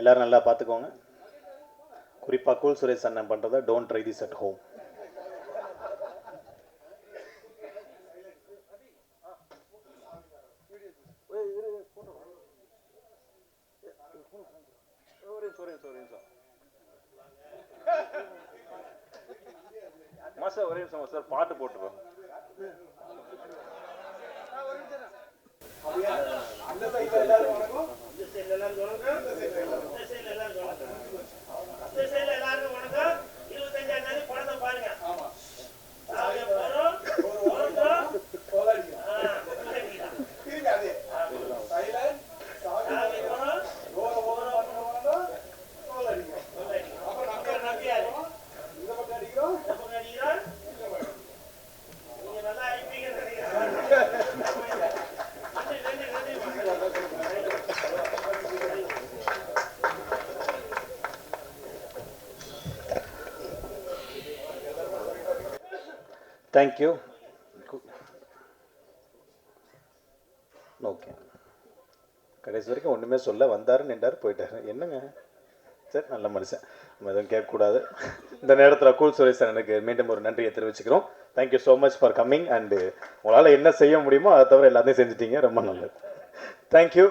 எல்லாரும் நல்லா பார்த்துக்கோங்க. குறிப்பாக கூல் சுரேஷ் அண்ணன் பண்ணுறத don't try this at home master ஒரே நிமிஷம் சார் பாட்டு போட்டுருவோம் எல்லாருக்கும் தேங்க்யூ ஓகே கடைசி வரைக்கும் ஒன்றுமே சொல்ல வந்தார் நின்றார் போயிட்டார். என்னங்க? சரி நல்ல மனுஷன். நம்ம எதுவும் கேட்கக்கூடாது. இந்த நேரத்தில் கூல் சுரேஷ் எனக்கு மீண்டும் ஒரு நன்றியை தெரிவிச்சுக்கிறோம். Thank you so much for coming and உங்களால் என்ன செய்ய முடியுமோ அதை தவிர எல்லாத்தையும் செஞ்சுட்டீங்க. ரொம்ப நல்லது. தேங்க்யூ